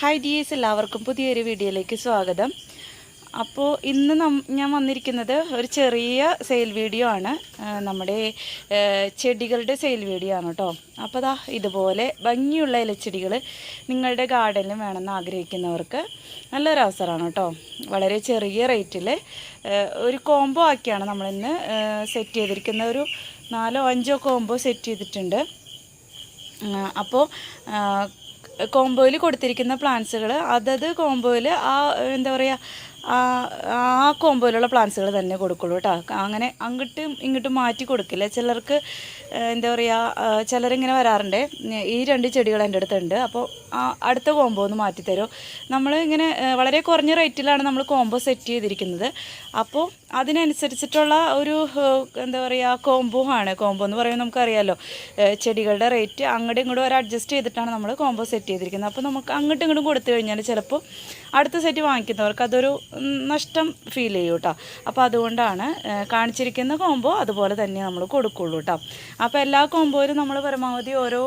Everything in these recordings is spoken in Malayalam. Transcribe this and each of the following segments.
ഹായ് ഡിയേഴ്സ് എല്ലാവർക്കും പുതിയൊരു വീഡിയോയിലേക്ക് സ്വാഗതം. അപ്പോൾ ഇന്ന് ഞാൻ വന്നിരിക്കുന്നത് ഒരു ചെറിയ സെയിൽ വീഡിയോ ആണ്. നമ്മുടെ ചെടികളുടെ സെയിൽ വീഡിയോ ആണ് കേട്ടോ അപ്പോൾ ദാ ഇതുപോലെ ഭംഗിയുള്ള ഇലച്ചെടികൾ നിങ്ങളുടെ ഗാർഡനിൽ വേണമെന്ന് ആഗ്രഹിക്കുന്നവർക്ക് നല്ലൊരു അവസരമാണ് കേട്ടോ വളരെ ചെറിയ റേറ്റിൽ ഒരു കോംബോ ആക്കിയാണ് നമ്മളിന്ന് സെറ്റ് ചെയ്തിരിക്കുന്ന ഒരു നാലോ അഞ്ചോ കോംബോ സെറ്റ് ചെയ്തിട്ടുണ്ട്. അപ്പോൾ കോംബോയിൽ കൊടുത്തിരിക്കുന്ന പ്ലാന്റ്സുകൾ അതത് കോംബോയിൽ ആ എന്താ പറയുക ആ കോമ്പോയിലുള്ള പ്ലാന്റ്സുകൾ തന്നെ കൊടുക്കുള്ളൂ കേട്ടോ അങ്ങനെ അങ്ങോട്ടും ഇങ്ങോട്ടും മാറ്റി കൊടുക്കില്ല. ചിലർക്ക് എന്താ പറയുക ചിലരിങ്ങനെ വരാറുണ്ട്. ഈ രണ്ട് ചെടികൾ എന്റെ അടുത്തുണ്ട്. അപ്പോൾ അടുത്ത കോമ്പോ ഒന്ന് മാറ്റിത്തരുമോ നമ്മൾ ഇങ്ങനെ വളരെ കുറഞ്ഞ റേറ്റിലാണ് നമ്മൾ കോമ്പോ സെറ്റ് ചെയ്തിരിക്കുന്നത്. അപ്പോൾ അതിനനുസരിച്ചിട്ടുള്ള ഒരു എന്താ പറയുക കോംബോ ആണ്. കോംബോ എന്ന് പറയുമ്പോൾ നമുക്കറിയാമല്ലോ ചെടികളുടെ റേറ്റ് അങ്ങോട്ടും ഇങ്ങോട്ടും ഒരു അഡ്ജസ്റ്റ് ചെയ്തിട്ടാണ് നമ്മൾ കോംബോ സെറ്റ് ചെയ്തിരിക്കുന്നത്. അപ്പോൾ നമുക്ക് അങ്ങോട്ടും ഇങ്ങോട്ടും കൊടുത്തു കഴിഞ്ഞാൽ ചിലപ്പോൾ അടുത്ത സെറ്റ് വാങ്ങിക്കുന്നവർക്ക് അതൊരു നഷ്ടം ഫീൽ ചെയ്യും കേട്ടോ അപ്പോൾ അതുകൊണ്ടാണ് കാണിച്ചിരിക്കുന്ന കോംബോ അതുപോലെ തന്നെ നമ്മൾ കൊടുക്കുള്ളൂ കേട്ടോ അപ്പോൾ എല്ലാ കോംബോയിലും നമ്മൾ പരമാവധി ഓരോ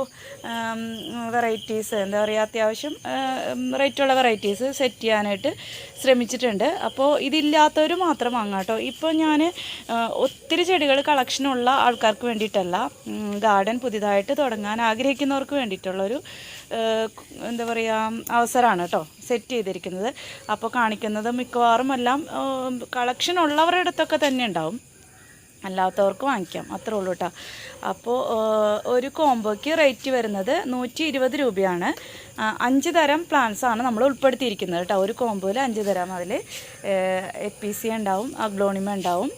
വെറൈറ്റീസ് എന്താ പറയുക അത്യാവശ്യം റേറ്റുള്ള വെറൈറ്റീസ് സെറ്റ് ചെയ്യാനായിട്ട് ശ്രമിച്ചിട്ടുണ്ട്. അപ്പോൾ ഇതില്ലാത്തവർ മാത്രം വാങ്ങാം കേട്ടോ ഇപ്പോൾ ഞാൻ ഒത്തിരി ചെടികൾ കളക്ഷനുള്ള ആൾക്കാർക്ക് വേണ്ടിയിട്ടല്ല ഗാർഡൻ പുതിയതായിട്ട് തുടങ്ങാൻ ആഗ്രഹിക്കുന്നവർക്ക് വേണ്ടിയിട്ടുള്ളൊരു എന്താ പറയുക അവസരമാണ് കേട്ടോ സെറ്റ് ചെയ്തിരിക്കുന്നത്. അപ്പോൾ കാണിക്കുന്നത് മിക്കവാറും എല്ലാം കളക്ഷൻ ഉള്ളവരുടെ അടുത്തൊക്കെ തന്നെ ഉണ്ടാവും. അല്ലാത്തവർക്ക് വാങ്ങിക്കാം. അത്രേ ഉള്ളൂ കേട്ടോ അപ്പോൾ ഒരു കോംബോയ്ക്ക് റേറ്റ് വരുന്നത് നൂറ്റി ഇരുപത് രൂപയാണ്. അഞ്ച് തരം പ്ലാന്റ്സ് ആണ് നമ്മൾ ഉൾപ്പെടുത്തിയിരിക്കുന്നത് കേട്ടോ. ഒരു കോമ്പോയിൽ അഞ്ച് തരം അതിൽ എപ്പീസി ഉണ്ടാവും അഗ്ലോണിമ ഉണ്ടാവും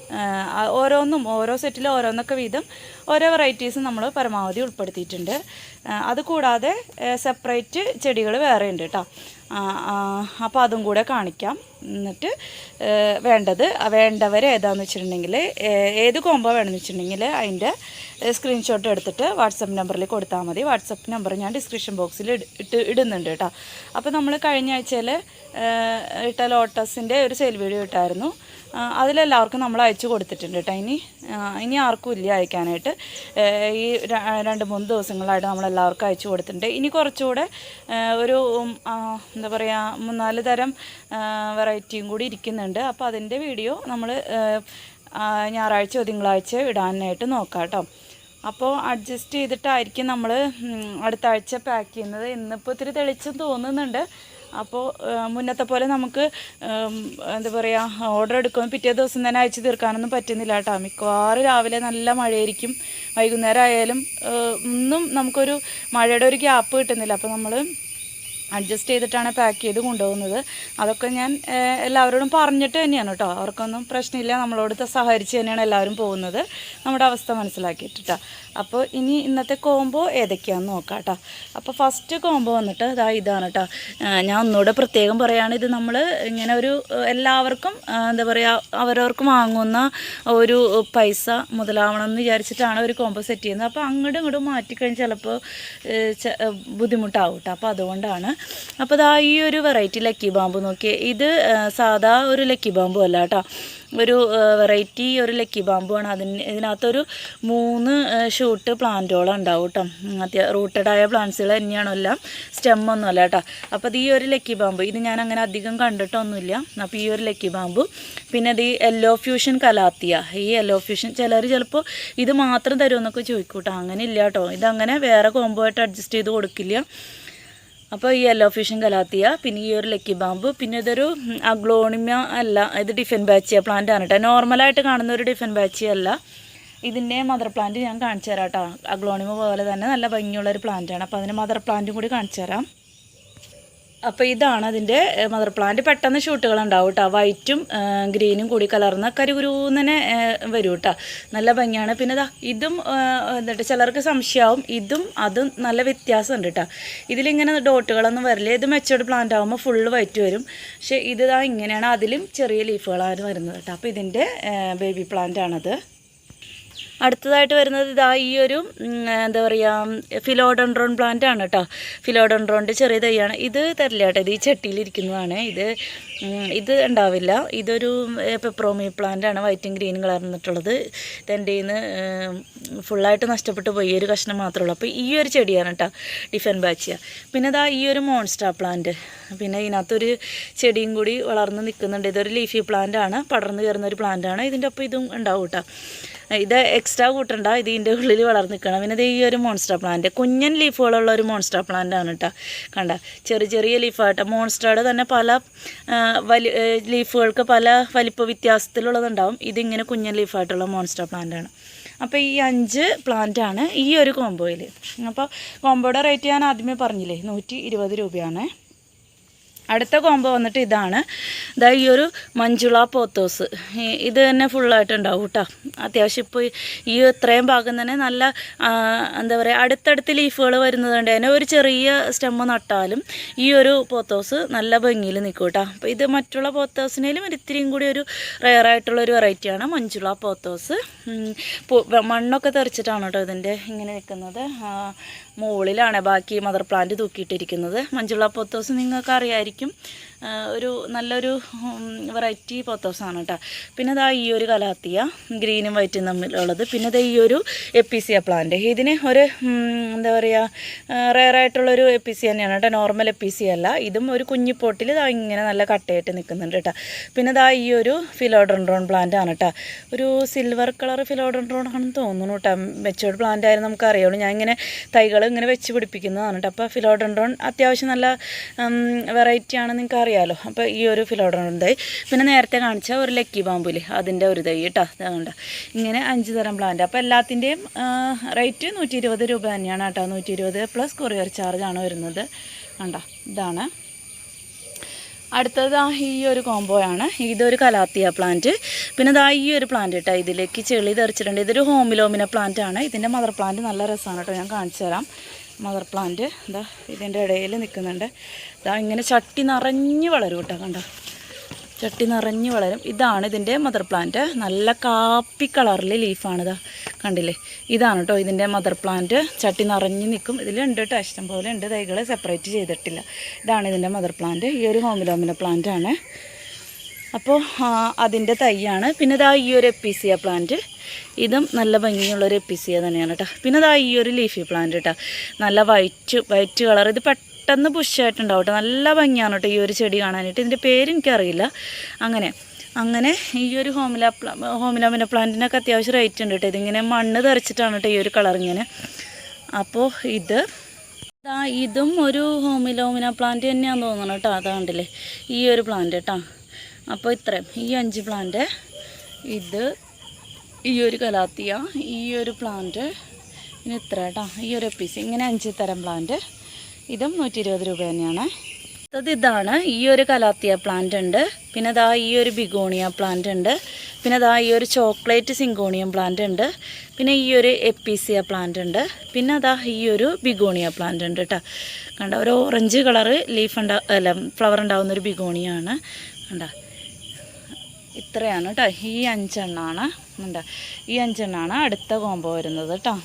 ഓരോന്നും ഓരോ സെറ്റിൽ ഓരോന്നൊക്കെ വീതം ഓരോ വെറൈറ്റീസും നമ്മൾ പരമാവധി ഉൾപ്പെടുത്തിയിട്ടുണ്ട്. അതുകൂടാതെ സെപ്പറേറ്റ് ചെടികൾ വേറെ ഉണ്ട് കേട്ടോ. അപ്പോൾ അതും കൂടെ കാണിക്കാം. എന്നിട്ട് വേണ്ടത് വേണ്ടവർ ഏതാണെന്ന് വെച്ചിട്ടുണ്ടെങ്കിൽ ഏത് കോമ്പോ വേണമെന്ന് വെച്ചിട്ടുണ്ടെങ്കിൽ അതിന്റെ സ്ക്രീൻഷോട്ട് എടുത്തിട്ട് വാട്സപ്പ് നമ്പറിൽ കൊടുത്താൽ മതി. വാട്സപ്പ് നമ്പർ ഞാൻ ഡിസ്ക്രിപ്ഷൻ ബോക്സിൽ ഇട്ട് ഇടുന്നുണ്ട് കേട്ടോ. അപ്പോൾ നമ്മൾ കഴിഞ്ഞ ആഴ്ചയിൽ ഇട്ട ലോട്ടസിന്റെ ഒരു സെയിൽ വീഡിയോ ഇട്ടായിരുന്നു. അതിലെല്ലാവർക്കും നമ്മൾ അയച്ചു കൊടുത്തിട്ടുണ്ട് കേട്ടോ. ഇനി ഇനി ആർക്കും ഇല്ല അയക്കാനായിട്ട്. ഈ രണ്ട് മൂന്ന് ദിവസങ്ങളായിട്ട് നമ്മൾ എല്ലാവർക്കും അയച്ചു കൊടുത്തിട്ടുണ്ട്. ഇനി കുറച്ചുകൂടെ ഒരു എന്താ പറയുക മൂന്നാൽ തരം വെറൈറ്റിയും കൂടി ഇരിക്കുന്നുണ്ട്. അപ്പോൾ അതിന്റെ വീഡിയോ നമ്മൾ ഞായറാഴ്ചയോ തിങ്കളാഴ്ച ഇടാനായിട്ട് നോക്കാം കേട്ടോ. അപ്പോൾ അഡ്ജസ്റ്റ് ചെയ്തിട്ടായിരിക്കും നമ്മൾ അടുത്ത ആഴ്ച പാക്ക് ചെയ്യുന്നത്. ഇന്നിപ്പോൾ ഇത്തിരി തെളിച്ചം തോന്നുന്നുണ്ട്. അപ്പോൾ മുന്നത്തെ പോലെ നമുക്ക് എന്താ പറയുക ഓർഡർ എടുക്കുമ്പോൾ പിറ്റേ ദിവസം തന്നെ അയച്ചു തീർക്കാനൊന്നും പറ്റുന്നില്ല കേട്ടോ. മിക്കവാറും രാവിലെ നല്ല മഴയായിരിക്കും. വൈകുന്നേരം ആയാലും ഒന്നും നമുക്കൊരു മഴയുടെ ഒരു ഗ്യാപ്പ് കിട്ടുന്നില്ല. അപ്പോൾ നമ്മൾ അഡ്ജസ്റ്റ് ചെയ്തിട്ടാണ് പാക്ക് ചെയ്ത് കൊണ്ടുപോകുന്നത്. അതൊക്കെ ഞാൻ എല്ലാവരോടും പറഞ്ഞിട്ട് തന്നെയാണ് കേട്ടോ. അവർക്കൊന്നും പ്രശ്നമില്ല. നമ്മളോട് സഹകരിച്ച് തന്നെയാണ് എല്ലാവരും പോകുന്നത്. നമ്മുടെ അവസ്ഥ മനസ്സിലാക്കിയിട്ടാ അപ്പോൾ ഇനി ഇന്നത്തെ കോംബോ ഏതൊക്കെയാണെന്ന് നോക്കാം കേട്ടോ. അപ്പോൾ ഫസ്റ്റ് കോംബോ വന്നിട്ട് ഇതാ ഇതാണ് കേട്ടോ. ഞാൻ ഒന്നുകൂടെ പ്രത്യേകം പറയുകയാണ്. ഇത് നമ്മൾ ഇങ്ങനെ ഒരു എല്ലാവർക്കും എന്താ പറയുക അവരവർക്കും വാങ്ങുന്ന ഒരു പൈസ മുതലാവണം എന്ന് വിചാരിച്ചിട്ടാണ് ഒരു കോംബോ സെറ്റ് ചെയ്യുന്നത്. അപ്പോൾ അങ്ങോട്ടും ഇങ്ങോട്ടും മാറ്റിക്കഴിഞ്ഞ് ചിലപ്പോൾ ബുദ്ധിമുട്ടാവും കേട്ടോ. അപ്പോൾ അതുകൊണ്ടാണ് അപ്പോൾ ദാ ഈ ഒരു വെറൈറ്റി ലക്കി ബാമ്പു നോക്കിയേ. ഇത് സാധാ ഒരു ലക്കി ബാമ്പു അല്ല കേട്ടോ. ഒരു വെറൈറ്റി ഒരു ലക്കി ബാമ്പു ആണ്. അതിന് ഇതിനകത്തൊരു മൂന്ന് ഷൂട്ട് പ്ലാന്റുകളും ഉണ്ടാവും കേട്ടോ. റൂട്ടഡ് ആയ പ്ലാന്റ്സുകൾ തന്നെയാണോ എല്ലാം. സ്റ്റെമ്മൊന്നും അല്ല കേട്ടോ. അപ്പോൾ ഇത് ഈ ഒരു ലക്കി ബാമ്പു ഇത് ഞാൻ അങ്ങനെ അധികം കണ്ടിട്ടൊന്നുമില്ല. അപ്പോൾ ഈ ഒരു ലക്കി ബാമ്പു പിന്നെ ഇത് ഈ യെല്ലോ ഫ്യൂഷൻ കലാത്തിയ ഈ യെല്ലോ ഫ്യൂഷൻ ചിലർ ചിലപ്പോൾ ഇത് മാത്രം തരുമെന്നൊക്കെ ചോദിക്കൂട്ടോ. അങ്ങനെ ഇല്ല കേട്ടോ. ഇതങ്ങനെ വേറെ കോമ്പോ ആയിട്ട് അഡ്ജസ്റ്റ് ചെയ്ത് കൊടുക്കില്ല. അപ്പോൾ ഈ യെല്ലോ ഫിഷൻ കലാത്തിയ പിന്നെ ഈ ഒരു ലക്കി ബാമ്പ് പിന്നെ ഇതൊരു അഗ്ലോണിമ അല്ല ഇത് ഡിഫൻ ബാച്ചിയ പ്ലാന്റ് ആണ് കേട്ടോ നോർമലായിട്ട് കാണുന്ന ഒരു ഡിഫൻ ബാച്ചിയ അല്ല. ഇതിന്റെ മദർ പ്ലാന്റ് ഞാൻ കാണിച്ചു തരാം കേട്ടോ അഗ്ലോണിമ പോലെ തന്നെ നല്ല ഭംഗിയുള്ളൊരു പ്ലാന്റ് ആണ്. അപ്പോൾ അതിന് മദർ പ്ലാന്റും കൂടി കാണിച്ചു തരാം. അപ്പോൾ ഇതാണ് അതിന്റെ മദർ പ്ലാന്റ് പെട്ടെന്ന് ഷൂട്ടുകൾ ഉണ്ടാവും കേട്ടോ വൈറ്റും ഗ്രീനും കൂടി കലർന്ന കരുകുരൂന്നെ വരും കേട്ടോ നല്ല ഭംഗിയാണ്. പിന്നെ ഇതാ ഇതും എന്നിട്ട് ചിലർക്ക് സംശയമാവും ഇതും അതും നല്ല വ്യത്യാസമുണ്ട് കേട്ടോ ഇതിലിങ്ങനെ ഡോട്ടുകളൊന്നും വരില്ല. ഇത് മെച്ചോർഡ് പ്ലാന്റ് ആകുമ്പോൾ ഫുള്ള് വൈറ്റ് വരും. പക്ഷേ ഇതാ ഇങ്ങനെയാണ്. അതിലും ചെറിയ ലീഫുകളാണ് വരുന്നത് കേട്ടോ അപ്പോൾ ഇതിന്റെ ബേബി പ്ലാന്റ് ആണത്. അടുത്തതായിട്ട് വരുന്നത് ഇതാ ഈ ഒരു എന്താ പറയുക ഫിലോഡൻഡ്രോൺ പ്ലാന്റ് ആണ് കേട്ടോ. ഫിലോഡൻഡ്രോണിന്റെ ചെറിയ തൈയാണ്. ഇത് തരില്ല കേട്ടോ. ഇത് ഈ ചട്ടിയിലിരിക്കുന്നതാണ്. ഇത് ഇത് ഉണ്ടാവില്ല. ഇതൊരു പെപ്രോമി പ്ലാന്റ് ആണ്. വൈറ്റും ഗ്രീനും കളർന്നിട്ടുള്ളത് ഇതെന്റെ നിന്ന് ഫുള്ളായിട്ട് നഷ്ടപ്പെട്ടു പോയി. ഒരു കഷ്ണം മാത്രമേ ഉള്ളൂ. അപ്പോൾ ഈ ഒരു ചെടിയാണ് കേട്ടോ ഡിഫൻ ബാച്ചിയ പിന്നെ ഇതാ ഈ ഒരു മോൺസ്റ്റാ പ്ലാന്റ് പിന്നെ ഇതിനകത്തൊരു ചെടിയും കൂടി വളർന്ന് നിൽക്കുന്നുണ്ട്. ഇതൊരു ലീഫി പ്ലാന്റ് ആണ്. പടർന്നു കയറുന്ന ഒരു പ്ലാന്റ് ആണ്. ഇതിന്റെ ഒപ്പം ഇതും ഉണ്ടാവും കേട്ടോ. ഇത് എക്സ്ട്രാ കൂട്ടണ്ട ഇത് ഇതിന്റെ ഉള്ളിൽ വളർന്ന് നിൽക്കണം പിന്നെ ഇത് ഈ ഒരു മോൺസ്റ്റർ പ്ലാന്റ് കുഞ്ഞൻ ലീഫുകളുള്ള ഒരു മോൺസ്റ്റർ പ്ലാന്റ് ആണ് കേട്ടോ കണ്ട ചെറിയ ചെറിയ ലീഫായിട്ട് മോൺസ്റ്ററുടെ തന്നെ പല വലി ലീഫുകൾക്ക് പല വലിപ്പ വ്യത്യാസത്തിലുള്ളതുണ്ടാവും. ഇതിങ്ങനെ കുഞ്ഞൻ ലീഫായിട്ടുള്ള മോൺസ്റ്റർ പ്ലാന്റ് ആണ്. അപ്പോൾ ഈ അഞ്ച് പ്ലാന്റ് ആണ് ഈ ഒരു കോംബോയിൽ അപ്പോൾ കോംബോയുടെ റേറ്റ് ഞാൻ ആദ്യമേ പറഞ്ഞില്ലേ നൂറ്റി ഇരുപത് രൂപയാണ്. അടുത്ത കോംബോ വന്നിട്ട് ഇതാണ്. ഇതാ ഈ ഒരു മഞ്ജുള പോത്തോസ്. ഇത് തന്നെ ഫുള്ളായിട്ട് ഉണ്ടാവും കേട്ടോ. അത്യാവശ്യം ഇപ്പോൾ ഈ ഇത്രയും ഭാഗം തന്നെ നല്ല എന്താ പറയുക അടുത്തടുത്ത് ലീഫുകൾ വരുന്നതുകൊണ്ട് തന്നെ ഒരു ചെറിയ സ്റ്റെമ്മ് നട്ടാലും ഈ ഒരു പോത്തോസ് നല്ല ഭംഗിയിൽ നിൽക്കും കേട്ടോ. അപ്പോൾ ഇത് മറ്റുള്ള പോത്തോസിനേലും ഒരു ഇത്തിരിയും കൂടി ഒരു ഒരു വെറൈറ്റിയാണ് മഞ്ജുള പോത്തോസ്. മണ്ണൊക്കെ തെറിച്ചിട്ടാണ് കേട്ടോ ഇതിന്റെ ഇങ്ങനെ നിൽക്കുന്നത്. മുകളിലാണ് ബാക്കി മദർ പ്ലാന്റ് തൂക്കിയിട്ടിരിക്കുന്നത്. മഞ്ജുള പൊത്തോസ് നിങ്ങൾക്ക് അറിയായിരിക്കും ഒരു നല്ലൊരു വെറൈറ്റി പോത്തോസാണ് കേട്ടോ പിന്നെ ഇതാ ഈ ഒരു കലാത്തിയ ഗ്രീനും വൈറ്റും തമ്മിലുള്ളത്. പിന്നെ ഇതാ ഈ ഒരു എപ്പിസിയ പ്ലാന്റ് ഇതിന് ഒരു എന്താ പറയുക റെയർ ആയിട്ടുള്ളൊരു എപ്പിസി തന്നെയാണ് കേട്ടോ നോർമൽ എപ്പിസി അല്ല. ഇതും ഒരു കുഞ്ഞി പോട്ടിൽ ഇതാ ഇങ്ങനെ നല്ല കട്ടയായിട്ട് നിൽക്കുന്നുണ്ട് കേട്ടോ പിന്നെ ഇതാ ഈ ഒരു ഫിലോഡൻഡ്രോൺ പ്ലാന്റ് ആണ് കേട്ടോ ഒരു സിൽവർ കളർ ഫിലോഡൻഡ്രോൺ ആണെന്ന് തോന്നുന്നു കേട്ടോ മെച്ചോർഡ് പ്ലാന്റ് ആയാലും നമുക്ക് അറിയുള്ളൂ ഞാൻ ഇങ്ങനെ തൈകൾ ഇങ്ങനെ വെച്ച് പിടിപ്പിക്കുന്നതാണ് കേട്ടോ അപ്പോൾ ഫിലോഡൻഡ്രോൺ അത്യാവശ്യം നല്ല വെറൈറ്റി ആണെന്ന് നിങ്ങൾക്ക് അറിയാമല്ലോ അപ്പോൾ ഈ ഒരു ഫിലോഡൻഡ്രോൺ തൈ പിന്നെ നേരത്തെ കാണിച്ച ഒരു ലക്കി ബാമ്പുൽ അതിന്റെ ഒരു തൈ കേട്ടോ ഇങ്ങനെ അഞ്ച് തരം പ്ലാന്റ് അപ്പോൾ എല്ലാത്തിന്റെയും റേറ്റ് നൂറ്റി ഇരുപത് രൂപ തന്നെയാണ് കേട്ടോ നൂറ്റി ഇരുപത് പ്ലസ് കൊറിയർ ചാർജാണ് വരുന്നത്. കണ്ടോ. ഇതാണ്. അടുത്തത് ഈ ഒരു കോംബോ ആണ്. ഇതൊരു കലാത്തിയ പ്ലാന്റ് പിന്നെ ഇതാ ഈ ഒരു പ്ലാന്റ് കേട്ടോ ഇതിലേക്ക് ചെളി തെറിച്ചിട്ടുണ്ട്. ഇതൊരു ഹോമിലോമിന പ്ലാന്റ് ആണ്. ഇതിന്റെ മദർ പ്ലാന്റ് നല്ല രസമാണ് കേട്ടോ ഞാൻ കാണിച്ചു തരാം. മദർ പ്ലാന്റ് എന്താ ഇതിന്റെ ഇടയിൽ നിൽക്കുന്നുണ്ട്. ഇതാ ഇങ്ങനെ ചട്ടി നിറഞ്ഞ് വളരും കേട്ടോ കണ്ടോ? ചട്ടി നിറഞ്ഞ് വളരും. ഇതാണ് ഇതിന്റെ മദർ പ്ലാന്റ് നല്ല കാപ്പി കളറിൽ ലീഫാണിതാ കണ്ടില്ലേ? ഇതാണ് കേട്ടോ ഇതിന്റെ മദർ പ്ലാന്റ് ചട്ടി നിറഞ്ഞ് നിൽക്കും. ഇതിലുണ്ട് കേട്ടോ ഇഷ്ടം പോലെ ഉണ്ട്. തൈകൾ സെപ്പറേറ്റ് ചെയ്തിട്ടില്ല. ഇതാണ് ഇതിന്റെ മദർ പ്ലാന്റ് ഈ ഒരു ഹോമിലോമിന പ്ലാന്റ് ആണ്. അപ്പോൾ അതിന്റെ തൈയാണ്. പിന്നെ ഇതാ ഈ ഒരു എപ്പിസിയ പ്ലാന്റ് ഇതും നല്ല ഭംഗിയുള്ളൊരു എപ്പിസിയ തന്നെയാണ് കേട്ടോ പിന്നെ ഇതാ ഈ ഒരു ലീഫി പ്ലാന്റ് കേട്ടോ നല്ല വൈറ്റ് വൈറ്റ് കളർ ഇത് പെട്ടെന്ന് പുഷായിട്ടുണ്ടാവും കേട്ടോ നല്ല ഭംഗിയാണ് കേട്ടോ ഈ ഒരു ചെടി കാണാനായിട്ട്. ഇതിന്റെ പേര് എനിക്കറിയില്ല. അങ്ങനെ അങ്ങനെ ഈ ഒരു ഹോമില ഹോമിലാമിന പ്ലാന്റിനൊക്കെ അത്യാവശ്യം റേറ്റ് ഉണ്ട് കേട്ടോ ഇതിങ്ങനെ മണ്ണ് തെറിച്ചിട്ടാണ് കേട്ടോ ഈ ഒരു കളർ ഇങ്ങനെ. അപ്പോൾ ഇത് ഇതും ഒരു ഹോമിലോമിന പ്ലാന്റ് തന്നെയാണെന്ന് തോന്നണം കേട്ടോ അതാണ്ടല്ലേ ഈ ഒരു പ്ലാന്റ് കേട്ടോ അപ്പോൾ ഇത്രയും. ഈ അഞ്ച് പ്ലാന്റ് ഇത് ഈ ഒരു കലാത്തിയ ഈ ഒരു പ്ലാന്റ് ഇനി ഇത്ര കേട്ടോ. ഈ ഒരു പീസ് ഇങ്ങനെ അഞ്ച് തരം പ്ലാന്റ് ഇതും നൂറ്റി ഇരുപത് രൂപ തന്നെയാണ്. അടുത്തത് ഇതാണ്. ഈ ഒരു കലാത്തിയ പ്ലാന്റ് ഉണ്ട്. പിന്നെ ദാ ഈ ഒരു ബിഗോണിയ പ്ലാന്റ് ഉണ്ട്. പിന്നെ ദാ ഈ ഒരു ചോക്ലേറ്റ് സിങ്കോണിയം പ്ലാന്റ് ഉണ്ട്. പിന്നെ ഈ ഒരു എപ്പീസിയ പ്ലാന്റ് ഉണ്ട്. പിന്നെ അതാ ഈ ഒരു ബിഗോണിയ പ്ലാന്റ് ഉണ്ട് കേട്ടോ. കണ്ട? ഒരു ഓറഞ്ച് കളറ് ലീഫ് ഉണ്ടാ അല്ല ഫ്ലവർ ഉണ്ടാകുന്ന ഒരു ബിഗോണിയാണ് കണ്ട? ഇത്രയാണ് കേട്ടോ ഈ അഞ്ചെണ്ണമാണ് ഉണ്ട്. ഈ അഞ്ചെണ്ണമാണ് അടുത്ത കോമ്പോ വരുന്നത് കേട്ടോ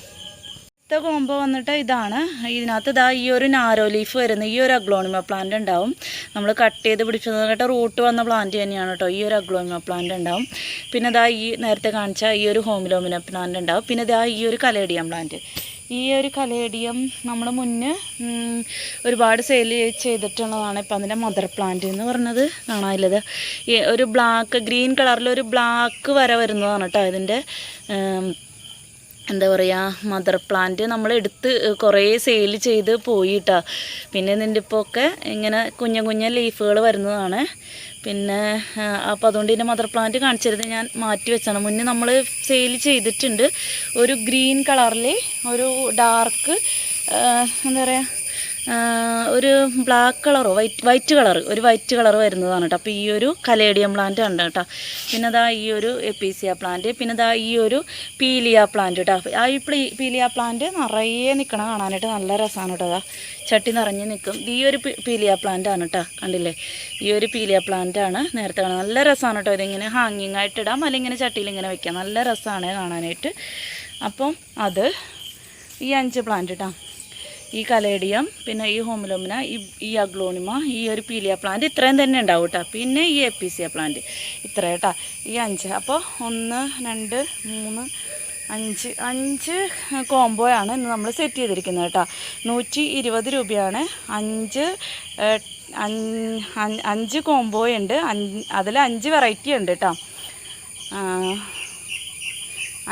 അടുത്ത കോമ്പോ വന്നിട്ട് ഇതാണ്. ഇതിനകത്ത് ഇതാ ഈ ഒരു നാരോ ലീഫ് വരുന്ന ഈ ഒരു അഗ്ലോണിമ പ്ലാന്റ് ഉണ്ടാവും. നമ്മൾ കട്ട് ചെയ്ത് പിടിച്ചത് കേട്ടോ റൂട്ട് വന്ന പ്ലാന്റ് തന്നെയാണ് കേട്ടോ ഈ ഒരു അഗ്ലോണിമ പ്ലാന്റ് ഉണ്ടാവും. പിന്നെ ഇതാ ഈ നേരത്തെ കാണിച്ച ഈ ഒരു ഹോമിലോമിന പ്ലാന്റ് ഉണ്ടാവും. പിന്നെ ഇതാ ഈ ഒരു കലേഡിയം പ്ലാന്റ് ഈ ഒരു കലേഡിയം നമ്മൾ മുന്നേ ഒരുപാട് സെയിൽ ചെയ്തിട്ടുള്ളതാണ് ഇപ്പം അതിന്റെ മദർ പ്ലാന്റ് എന്ന് പറഞ്ഞത്. കാണാനില്ലത് ഈ ഒരു ബ്ലാക്ക് ഗ്രീൻ കളറിൽ ഒരു ബ്ലാക്ക് വര വരുന്നതാണ് കേട്ടോ ഇതിന്റെ എന്താ പറയുക മദർ പ്ലാന്റ് നമ്മൾ എടുത്ത് കുറേ സെയിൽ ചെയ്ത് പോയിട്ടാ. പിന്നെ ഇതിന്റെ ഇപ്പോൾ ഒക്കെ ഇങ്ങനെ കുഞ്ഞ കുഞ്ഞ ലീഫുകൾ വരുന്നതാണ്. പിന്നെ അപ്പോൾ അതുകൊണ്ട് ഇതിന്റെ മദർ പ്ലാന്റ് കാണിച്ചിരുന്നത് ഞാൻ മാറ്റി വെച്ചാണ്. മുന്നേ നമ്മൾ സെയിൽ ചെയ്തിട്ടുണ്ട്. ഒരു ഗ്രീൻ കളറിൽ ഒരു ഡാർക്ക് എന്താ പറയുക ഒരു ബ്ലാക്ക് കളറോ വൈറ്റ് വൈറ്റ് കളർ ഒരു വൈറ്റ് കളർ വരുന്നതാണ് കേട്ടോ അപ്പോൾ ഈ ഒരു കലേഡിയം പ്ലാന്റ് ഉണ്ട് കേട്ടോ പിന്നെ ദാ ഈ ഒരു എപ്പീസിയ പ്ലാന്റ് പിന്നെ ദാ ഈ ഒരു പീലിയ പ്ലാന്റ് കേട്ടോ ആ ഈ പ്ലീ പീലിയ പ്ലാന്റ് നിറയെ നിൽക്കണം കാണാനായിട്ട് നല്ല രസമാണ് കേട്ടോ അതാ ചട്ടി നിറഞ്ഞ് നിൽക്കും ഈ ഒരു പീലിയ പ്ലാന്റ് ആണ് കേട്ടോ കണ്ടില്ലേ? ഈ ഒരു പീലിയ പ്ലാന്റ് ആണ് നേരത്തെ കാണാൻ നല്ല രസമാണ് കേട്ടോ ഇതിങ്ങനെ ഹാങ്ങിങ് ആയിട്ട് ഇടാം. അല്ലെങ്കിൽ ഇങ്ങനെ ചട്ടിയിൽ ഇങ്ങനെ വെക്കാം. നല്ല രസമാണ് കാണാനായിട്ട്. അപ്പം അത് ഈ അഞ്ച് പ്ലാന്റ് കേട്ടോ ഈ കലേഡിയം പിന്നെ ഈ ഹോമിലോമിന ഈ ഈ അഗ്ലോണിമ ഈ ഒരു പീലിയ പ്ലാന്റ് ഇത്രയും തന്നെ ഉണ്ടാവും കേട്ടോ പിന്നെ ഈ എപ്പിസിയ പ്ലാന്റ് ഇത്ര കേട്ടോ ഈ അഞ്ച്. അപ്പോൾ ഒന്ന് രണ്ട് മൂന്ന് അഞ്ച്. അഞ്ച് കോംബോയാണ് ഇന്ന് നമ്മൾ സെറ്റ് ചെയ്തിരിക്കുന്നത് കേട്ടോ നൂറ്റി ഇരുപത് രൂപയാണ്. അഞ്ച് അഞ്ച് കോംബോ ഉണ്ട്. അതിൽ അഞ്ച് വെറൈറ്റി ഉണ്ട് കേട്ടോ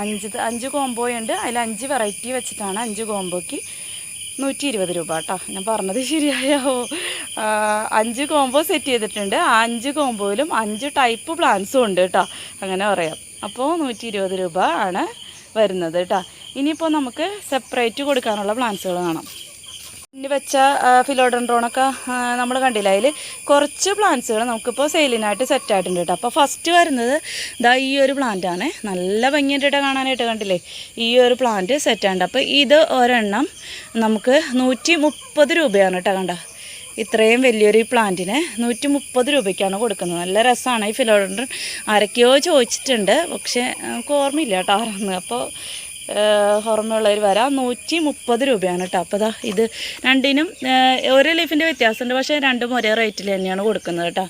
അഞ്ച് അഞ്ച് കോംബോ ഉണ്ട്. അതിൽ അഞ്ച് വെറൈറ്റി വെച്ചിട്ടാണ് അഞ്ച് കോംബോയ്ക്ക് നൂറ്റി ഇരുപത് രൂപ കേട്ടോ. ഞാൻ പറഞ്ഞത് ശരിയായോ? അഞ്ച് കോംബോ സെറ്റ് ചെയ്തിട്ടുണ്ട്. ആ അഞ്ച് കോംബോയിലും അഞ്ച് ടൈപ്പ് പ്ലാന്റ്സും ഉണ്ട് കേട്ടോ. അങ്ങനെ പറയാം. അപ്പോൾ നൂറ്റി ഇരുപത് രൂപ ആണ് വരുന്നത് കേട്ടോ. ഇനിയിപ്പോൾ നമുക്ക് സെപ്പറേറ്റ് കൊടുക്കാനുള്ള പ്ലാന്റ്സുകൾ കാണാം. ഇനി വെച്ച ഫിലോഡൻഡ്രോണൊക്കെ നമ്മൾ കണ്ടില്ല? അതിൽ കുറച്ച് പ്ലാന്റ്സുകൾ നമുക്കിപ്പോൾ സെയിലിനായിട്ട് സെറ്റ് ആയിട്ടുണ്ട് കേട്ടോ. അപ്പോൾ ഫസ്റ്റ് വരുന്നത് ഇതാ ഈ ഒരു പ്ലാന്റാണ് നല്ല ഭംഗിയായിട്ട് കാണാനായിട്ട് കണ്ടില്ലേ? ഈ ഒരു പ്ലാന്റ് സെറ്റ് ആണ്ട് അപ്പോൾ ഇത് ഒരെണ്ണം നമുക്ക് നൂറ്റി മുപ്പത് രൂപയാണ് കേട്ടോ കണ്ട? ഇത്രയും വലിയൊരു പ്ലാന്റിന് നൂറ്റി മുപ്പത് രൂപയ്ക്കാണ് കൊടുക്കുന്നത്. നല്ല രസമാണ് ഈ ഫിലോഡൻഡ്രൻ ആരൊക്കെയോ ചോദിച്ചിട്ടുണ്ട്. പക്ഷേ നമുക്ക് ഓർമ്മയില്ല കേട്ടോ ആരാന്ന്. അപ്പോൾ ഓർമ്മയുള്ളവർ വരാം. നൂറ്റി മുപ്പത് രൂപയാണ് കേട്ടോ അപ്പോൾ ദാ ഇത് രണ്ടിനും ഓരോ ലീഫിന്റെ വ്യത്യാസമുണ്ട് പക്ഷേ രണ്ടും ഒരേ റേറ്റിൽ തന്നെയാണ് കൊടുക്കുന്നത് കേട്ടോ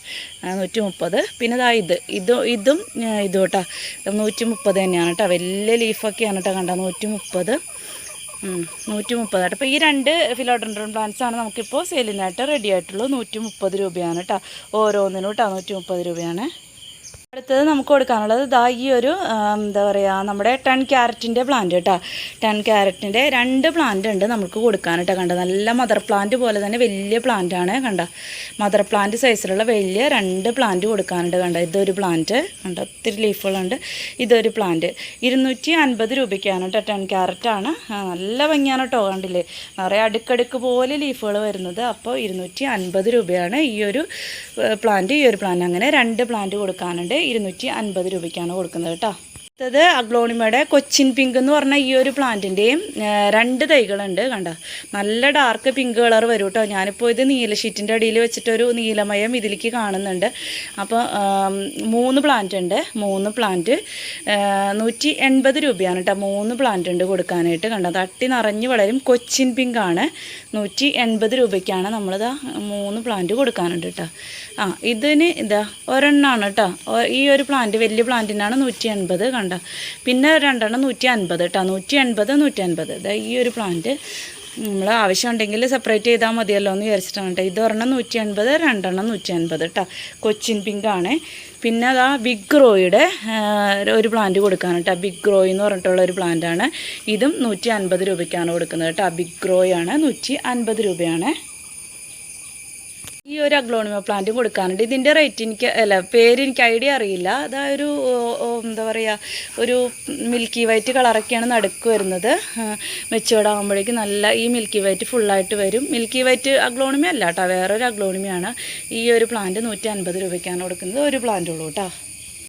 നൂറ്റി മുപ്പത് പിന്നെ ഇത്. ഇത് ഇതും ഏഹ്, ഇതും കേട്ടോ നൂറ്റി മുപ്പത് തന്നെയാണ് കേട്ടോ വലിയ ലീഫൊക്കെയാണ് കേട്ടോ കണ്ട നൂറ്റി മുപ്പത് നൂറ്റി മുപ്പതായിട്ട് അപ്പോൾ ഈ രണ്ട് ഫിലോഡൻഡ്രൺ പ്ലാന്റ്സ് ആണ് നമുക്കിപ്പോൾ സെയിലിനായിട്ട് റെഡി ആയിട്ടുള്ളൂ. നൂറ്റി മുപ്പത് രൂപയാണ് കേട്ടോ ഓരോന്നിനും കേട്ടോ നൂറ്റി മുപ്പത് രൂപയാണ്. അടുത്തത് നമുക്ക് കൊടുക്കാനുള്ളത് ദാ ഈ ഒരു എന്താ പറയുക നമ്മുടെ ടെൻ ക്യാരറ്റിന്റെ പ്ലാന്റ് കേട്ടോ. ടെൻ ക്യാരറ്റിന്റെ രണ്ട് പ്ലാന്റ് ഉണ്ട് നമുക്ക് കൊടുക്കാനായിട്ട് കണ്ട നല്ല മദർ പ്ലാന്റ് പോലെ തന്നെ വലിയ പ്ലാന്റ് ആണ് കണ്ട. മദർ പ്ലാന്റ് സൈസിലുള്ള വലിയ രണ്ട് പ്ലാന്റ് കൊടുക്കാനുണ്ട് കണ്ട. ഇതൊരു പ്ലാന്റ് കണ്ട ഒത്തിരി ലീഫുകളുണ്ട് ഇതൊരു പ്ലാന്റ് ഇരുന്നൂറ്റി അൻപത് രൂപയ്ക്കാണ് കേട്ടോ ടെൻ ക്യാരറ്റാണ് നല്ല ഭംഗിയാണ് കേട്ടോ കണ്ടില്ലേ. നിറയെ അടുക്കടുക്ക് പോലെ ലീഫുകൾ വരുന്നത്. അപ്പോൾ ഇരുന്നൂറ്റി അൻപത് രൂപയാണ് ഈ ഒരു പ്ലാന്റ് ഈ ഒരു പ്ലാന്റ് അങ്ങനെ രണ്ട് പ്ലാന്റ് കൊടുക്കാനുണ്ട്. ഇരുന്നൂറ്റി അൻപത് രൂപയ്ക്കാണ് കൊടുക്കുന്നത് കേട്ടോ. അടുത്തത് അഗ്ലോണിമയുടെ കൊച്ചിൻ പിങ്ക് എന്ന് പറഞ്ഞ ഈ ഒരു പ്ലാന്റിന്റെയും രണ്ട് തൈകളുണ്ട് കണ്ട? നല്ല ഡാർക്ക് പിങ്ക് കളർ വരും കേട്ടോ ഞാനിപ്പോൾ ഇത് നീല ഷീറ്റിന്റെ അടിയിൽ വെച്ചിട്ടൊരു നീലമയം ഇതിലേക്ക് കാണുന്നുണ്ട്. അപ്പോൾ മൂന്ന് പ്ലാന്റ് ഉണ്ട്. മൂന്ന് പ്ലാന്റ് നൂറ്റി എൺപത് രൂപയാണ് കേട്ടോ മൂന്ന് പ്ലാന്റ് ഉണ്ട് കൊടുക്കാനായിട്ട് കണ്ട? തട്ടി നിറഞ്ഞ് വളരും കൊച്ചിൻ പിങ്ക് ആണ്. നൂറ്റി എൺപത് രൂപയ്ക്കാണ് നമ്മളിതാ മൂന്ന് പ്ലാന്റ് കൊടുക്കാനുണ്ട് കേട്ടോ ആ ഇതിന് ഇതാ ഒരെണ്ണമാണ് കേട്ടോ ഈ ഒരു പ്ലാന്റ് വലിയ പ്ലാന്റിനാണ് നൂറ്റി എൺപത് കണ്ട? പിന്നെ രണ്ടെണ്ണം നൂറ്റി അൻപത് കേട്ടോ നൂറ്റി എൺപത് നൂറ്റി അൻപത് ഈ ഒരു പ്ലാന്റ് നമ്മൾ ആവശ്യമുണ്ടെങ്കിൽ സെപ്പറേറ്റ് ചെയ്താൽ മതിയല്ലോ എന്ന് വിചാരിച്ചിട്ടാണ് കേട്ടോ ഇത് ഒരെണ്ണം നൂറ്റി അൻപത് രണ്ടെണ്ണം നൂറ്റി അൻപത് കേട്ടോ കൊച്ചിൻ പിങ്കാണ് പിന്നെ അതാ ബിഗ് റോയുടെ ഒരു പ്ലാന്റ് കൊടുക്കാണ് കേട്ടോ ബിഗ് റോയ് എന്ന് പറഞ്ഞിട്ടുള്ള ഒരു പ്ലാന്റാണ് ഇതും നൂറ്റി അൻപത് രൂപയ്ക്കാണ് കൊടുക്കുന്നത് കേട്ടോ ബിഗ് ഗ്രോയാണ് നൂറ്റി അൻപത് രൂപയാണ്. ഈ ഒരു അഗ്ലോണിമ പ്ലാന്റും കൊടുക്കാനുണ്ട്. ഇതിന്റെ റേറ്റ് എനിക്ക് അല്ല പേര് എനിക്ക് ഐഡിയ അറിയില്ല. അതാ ഒരു എന്താ പറയുക ഒരു മിൽക്കി വൈറ്റ് കളറൊക്കെയാണ് നടുക്ക് വരുന്നത്. മെച്ചുവേർഡ് ആകുമ്പോഴേക്കും നല്ല ഈ മിൽക്കി വൈറ്റ് ഫുള്ളായിട്ട് വരും. മിൽക്കി വൈറ്റ് അഗ്ലോണിമ അല്ല കേട്ടോ വേറൊരു അഗ്ലോണിമയാണ്. ഈ ഒരു പ്ലാന്റ് നൂറ്റി അൻപത് രൂപയ്ക്കാണ് കൊടുക്കുന്നത്. ഒരു പ്ലാന്റ് ഉള്ളൂ കേട്ടോ.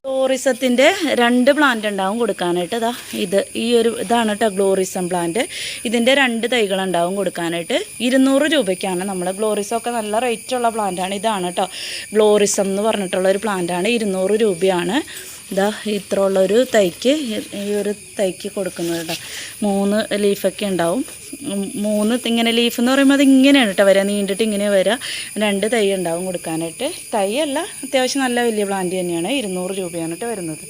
ഗ്ലോറിസത്തിന്റെ രണ്ട് പ്ലാന്റ് ഉണ്ടാവും കൊടുക്കാനായിട്ട്. ഇതാ ഇത് ഈ ഒരു ഇതാണ് കേട്ടോ ഗ്ലോറിസം പ്ലാന്റ് ഇതിന്റെ രണ്ട് തൈകൾ തൈകളുണ്ടാവും കൊടുക്കാനായിട്ട്. ഇരുന്നൂറ് രൂപയ്ക്കാണ് നമ്മൾ ഗ്ലോറിസമൊക്കെ നല്ല റേറ്റുള്ള പ്ലാന്റാണ് ഇതാണ് കേട്ടോ ഗ്ലോറിസം എന്ന് പറഞ്ഞിട്ടുള്ള ഒരു പ്ലാന്റാണ് ഇരുന്നൂറ് രൂപയാണ്. ഇതാ ഇത്ര ഉള്ളൊരു തൈക്ക് ഈ ഒരു തൈക്ക് കൊടുക്കുന്നത് കേട്ടോ. മൂന്ന് ലീഫൊക്കെ ഉണ്ടാവും. മൂന്ന് ഇങ്ങനെ ലീഫ് എന്ന് പറയുമ്പോൾ അത് ഇങ്ങനെയാണ് കേട്ടോ വരിക നീണ്ടിട്ട് ഇങ്ങനെ വരിക രണ്ട് തൈ ഉണ്ടാവും കൊടുക്കാനായിട്ട്. തൈ അല്ല അത്യാവശ്യം നല്ല വലിയ പ്ലാന്റ് തന്നെയാണ്. ഇരുന്നൂറ് രൂപയാണ് കേട്ടോ വരുന്നത്.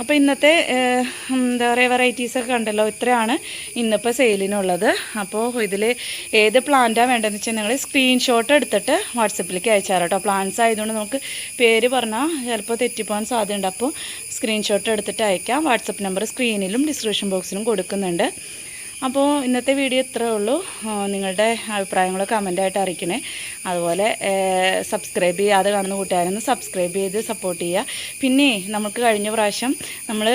അപ്പോൾ ഇന്നത്തെ എന്താ പറയുക വെറൈറ്റീസൊക്കെ കണ്ടല്ലോ ഇത്രയാണ് ഇന്നിപ്പോൾ സെയിലിനുള്ളത് അപ്പോൾ ഇതിൽ ഏത് പ്ലാന്റാണ് വേണ്ടതെന്ന് വെച്ചാൽ നിങ്ങൾ സ്ക്രീൻഷോട്ട് എടുത്തിട്ട് വാട്സപ്പിലേക്ക് അയച്ചാൽ കേട്ടോ. പ്ലാന്റ്സ് ആയതുകൊണ്ട് നമുക്ക് പേര് പറഞ്ഞാൽ ചിലപ്പോൾ തെറ്റിപ്പോകാൻ സാധ്യതയുണ്ട്. അപ്പോൾ സ്ക്രീൻഷോട്ട് എടുത്തിട്ട് അയക്കാം. വാട്സപ്പ് നമ്പർ സ്ക്രീനിലും ഡിസ്ക്രിപ്ഷൻ ബോക്സിലും കൊടുക്കുന്നുണ്ട്. അപ്പോൾ ഇന്നത്തെ വീഡിയോ ഇത്രേ ഉള്ളൂ. നിങ്ങളുടെ അഭിപ്രായങ്ങൾ കമന്റായിട്ട് അറിയിക്കണേ. അതുപോലെ സബ്സ്ക്രൈബ് ചെയ്യാതെ കാണുന്ന കൂട്ടുകാരൊന്ന് സബ്സ്ക്രൈബ് ചെയ്ത് സപ്പോർട്ട് ചെയ്യുക. പിന്നെ നമുക്ക് കഴിഞ്ഞ പ്രാവശ്യം നമ്മൾ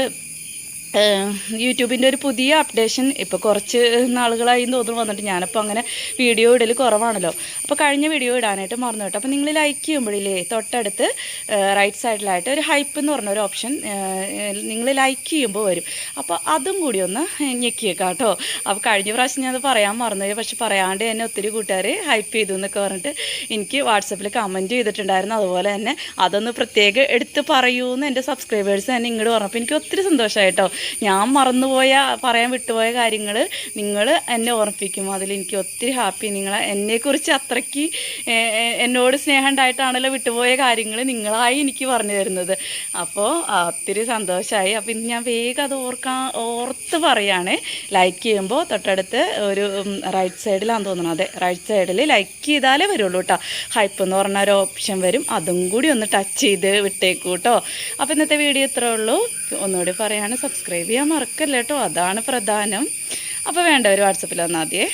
യൂട്യൂബിന്റെ ഒരു പുതിയ അപ്ഡേഷൻ ഇപ്പോൾ കുറച്ച് നാളുകളായി തോന്നുന്നു വന്നിട്ട് ഞാനിപ്പോൾ അങ്ങനെ വീഡിയോ ഇടൽ കുറവാണല്ലോ. അപ്പോൾ കഴിഞ്ഞ വീഡിയോ ഇടാനായിട്ട് മറന്നു കേട്ടോ. അപ്പോൾ നിങ്ങൾ ലൈക്ക് ചെയ്യുമ്പോഴില്ലേ തൊട്ടടുത്ത് റൈറ്റ് സൈഡിലായിട്ട് ഒരു ഹൈപ്പ് എന്ന് പറഞ്ഞ ഒരു ഓപ്ഷൻ നിങ്ങൾ ലൈക്ക് ചെയ്യുമ്പോൾ വരും. അപ്പോൾ അതും കൂടി ഒന്ന് ഞെക്കിയേക്കാം കേട്ടോ. അപ്പോൾ കഴിഞ്ഞ പ്രാവശ്യം ഞാനത് പറയാൻ മറന്നുപോയി. പക്ഷെ പറയാണ്ട് തന്നെ ഒത്തിരി കൂട്ടുകാർ ഹൈപ്പ് ചെയ്തു എന്നൊക്കെ പറഞ്ഞിട്ട് എനിക്ക് വാട്സപ്പിൽ കമന്റ് ചെയ്തിട്ടുണ്ടായിരുന്നു. അതുപോലെ തന്നെ അതൊന്ന് പ്രത്യേകം എടുത്ത് പറയൂ എന്ന് എന്റെ സബ്സ്ക്രൈബേഴ്സ് തന്നെ ഇങ്ങോട്ട് പറഞ്ഞപ്പോൾ എനിക്ക് ഒത്തിരി സന്തോഷമായി കേട്ടോ. ഞാൻ മറന്നുപോയ പറയാൻ വിട്ടുപോയ കാര്യങ്ങൾ നിങ്ങൾ എന്നെ ഓർമ്മിപ്പിക്കും അതിലെനിക്ക് ഒത്തിരി ഹാപ്പി. നിങ്ങൾ എന്നെക്കുറിച്ച് അത്രയ്ക്ക് എന്നോട് സ്നേഹം ഉണ്ടായിട്ടാണല്ലോ വിട്ടുപോയ കാര്യങ്ങൾ നിങ്ങളായി എനിക്ക് പറഞ്ഞു തരുന്നത്. അപ്പോൾ ഒത്തിരി സന്തോഷമായി അപ്പോൾ ഇന്ന് ഞാൻ വേഗം അത് ഓർക്കാൻ ഓർത്ത് പറയുകയാണ് ലൈക്ക് ചെയ്യുമ്പോൾ തൊട്ടടുത്ത് ഒരു റൈറ്റ് സൈഡിലാണെന്ന് തോന്നുന്നു അതെ റൈറ്റ് സൈഡിൽ ലൈക്ക് ചെയ്താലേ വരുള്ളൂ കേട്ടോ ഹൈപ്പ് എന്ന് പറഞ്ഞ ഒരു ഓപ്ഷൻ വരും. അതും കൂടി ഒന്ന് ടച്ച് ചെയ്ത് വിട്ടേക്കൂ കേട്ടോ അപ്പോൾ ഇന്നത്തെ വീഡിയോ ഇത്രേ ഉള്ളൂ. ഒന്നുകൂടി പറയാണ്. സബ്സ്ക്രൈബ് ചെയ്യാൻ മറക്കല്ല കേട്ടോ അതാണ് പ്രധാനം. അപ്പോൾ വേണ്ടവർ വാട്സപ്പിൽ വന്നാൽ മതിയേ.